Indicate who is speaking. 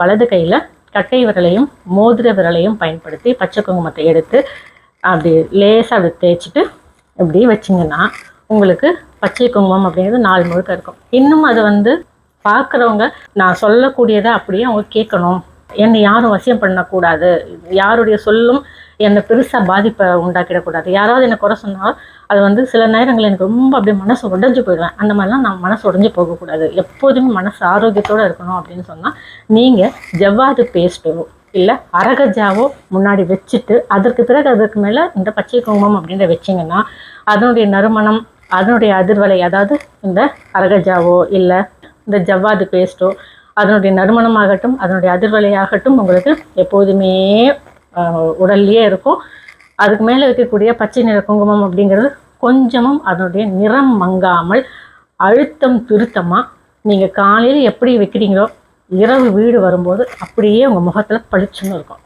Speaker 1: வலது கையில் கட்டை விரலையும் மோதிர விரலையும் பயன்படுத்தி பச்சை குங்குமத்தை எடுத்து அப்படி லேசாக அப்படி தேய்ச்சிட்டு இப்படி வச்சிங்கன்னா உங்களுக்கு பச்சை குங்குமம் அப்படிங்கிறது நாள் முழுக்க இருக்கும். இன்னும் அது வந்து பார்க்குறவங்க நான் சொல்லக்கூடியதை அப்படியே அவங்க கேட்கணும். என்னை யாரும் வசியம் பண்ணக்கூடாது. யாருடைய சொல்லும் என்னை பெருசாக பாதிப்பை உண்டாக்கிடக்கூடாது. யாராவது என்னை குறை சொன்னால் அது வந்து சில நேரங்கள் எனக்கு ரொம்ப அப்படியே மனசு உடஞ்சு போயிடுவேன். அந்த மாதிரிலாம் நான் மனசு உடஞ்சு போகக்கூடாது. எப்போதுமே மனசு ஆரோக்கியத்தோடு இருக்கணும் அப்படின்னு சொன்னால் நீங்கள் ஜவ்வாது பேஸ்ட்டோ இல்லை அரகஜாவோ முன்னாடி வச்சுட்டு அதற்கு பிறகு அதற்கு மேலே இந்த பச்சை குங்குமம் அப்படின்ற வச்சிங்கன்னா அதனுடைய நறுமணம் அதனுடைய அதிர்வலை அதாவது இந்த அரகஜாவோ இல்லை இந்த ஜவ்வாது பேஸ்ட்டோ அதனுடைய நறுமணமாகட்டும் அதனுடைய அதிர்வலையாகட்டும் உங்களுக்கு எப்போதுமே உடல்லையே இருக்கும். அதுக்கு மேலே வைக்கக்கூடிய பச்சை நிற குங்குமம் அப்படிங்கிறது கொஞ்சமும் அதனுடைய நிறம் மங்காமல் அழுத்தம் திருத்தமாக நீங்கள் காலையில் எப்படி வைக்கிறீங்களோ இரவு வீடு வரும்போது அப்படியே உங்கள் முகத்தில் பளிச்சுன்னு இருக்கும்.